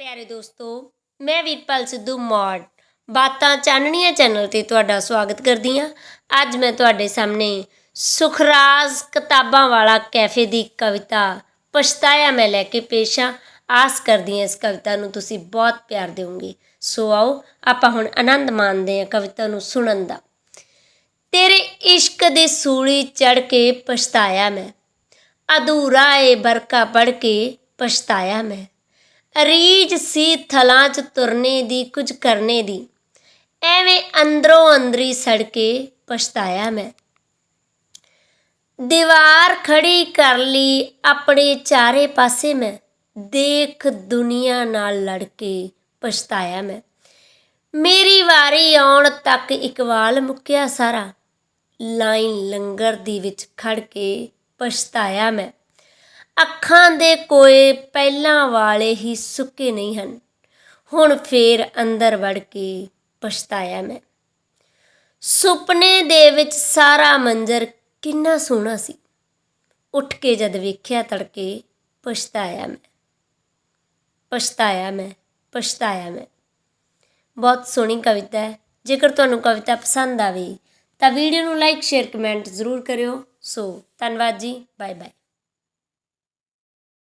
ਪਿਆਰੇ ਦੋਸਤੋ, ਮੈਂ ਵੀਰਪਾਲ ਸਿੱਧੂ ਮੌੜ, ਬਾਤਾਂ ਚਾਨਣੀਆਂ ਚੈਨਲ ਤੇ ਤੁਹਾਡਾ ਸਵਾਗਤ ਕਰਦੀ ਹਾਂ। ਅੱਜ ਮੈਂ ਤੁਹਾਡੇ ਸਾਹਮਣੇ ਸੁਖਰਾਜ ਕਿਤਾਬਾਂ ਵਾਲਾ ਕੈਫੇ ਦੀ ਕਵਿਤਾ ਪਛਤਾਇਆ ਮੈਂ ਲੈ ਕੇ ਪੇਸ਼ ਹਾਂ। ਆਸ ਕਰਦੀ ਹਾਂ ਇਸ ਕਵਿਤਾ ਨੂੰ ਤੁਸੀਂ ਬਹੁਤ ਪਿਆਰ ਦਿਓਗੇ। ਸੋ ਆਓ, ਆਪਾਂ ਹੁਣ ਆਨੰਦ ਮਾਣਦੇ ਹਾਂ ਕਵਿਤਾ ਨੂੰ ਸੁਣਨ ਦਾ। ਤੇਰੇ ਇਸ਼ਕ ਦੇ ਸੂਲੀ ਚੜ ਕੇ ਪਛਤਾਇਆ ਮੈਂ, ਅਧੂਰਾ ਏ ਬਰਕਾ ਪੜ ਕੇ ਪਛਤਾਇਆ ਮੈਂ। ਰੀਝ ਸੀ ਥਲਾਂ 'ਚ ਤੁਰਨੇ ਦੀ, ਕੁਝ ਕਰਨੇ ਦੀ। ਐਵੇਂ ਅੰਦਰੋਂ ਅੰਦਰੀ ਸੜ ਕੇ ਪਛਤਾਇਆ ਮੈਂ। ਦੀਵਾਰ ਖੜੀ ਕਰ ਲਈ ਆਪਣੇ ਚਾਰੇ ਪਾਸੇ ਮੈਂ। ਦੇਖ ਦੁਨੀਆ ਨਾਲ ਲੜ ਕੇ ਪਛਤਾਇਆ ਮੈਂ। ਮੇਰੀ ਵਾਰੀ ਆਉਣ ਤੱਕ ਇਕਵਾਲ ਮੁੱਕਿਆ ਸਾਰਾ। ਲਾਈਨ ਲੰਗਰ ਦੀ ਵਿੱਚ ਖੜ ਕੇ ਪਛਤਾਇਆ ਮੈਂ। ਅੱਖਾਂ ਦੇ ਕੋਏ ਪਹਿਲਾਂ ਵਾਲੇ ਹੀ ਸੁੱਕੇ ਨਹੀਂ ਹਨ। ਹੁਣ ਫੇਰ ਅੰਦਰ ਵੜ ਕੇ ਪਛਤਾਇਆ ਮੈਂ। ਸੁਪਨੇ ਦੇ ਵਿੱਚ ਸਾਰਾ ਮੰਜ਼ਰ ਕਿੰਨਾ ਸੋਹਣਾ ਸੀ। ਉੱਠ ਕੇ ਜਦ ਵੇਖਿਆ ਤੜਕੇ ਪਛਤਾਇਆ ਮੈਂ। ਪਛਤਾਇਆ ਮੈਂ ਪਛਤਾਇਆ ਮੈਂ। ਬਹੁਤ ਸੋਹਣੀ ਕਵਿਤਾ ਹੈ। ਜੇਕਰ ਤੁਹਾਨੂੰ ਕਵਿਤਾ ਪਸੰਦ ਆਵੇ ਤਾਂ ਵੀਡੀਓ ਨੂੰ ਲਾਈਕ, ਸ਼ੇਅਰ, ਕਮੈਂਟ ਜ਼ਰੂਰ ਕਰਿਓ। ਸੋ ਧੰਨਵਾਦ ਜੀ। Bye bye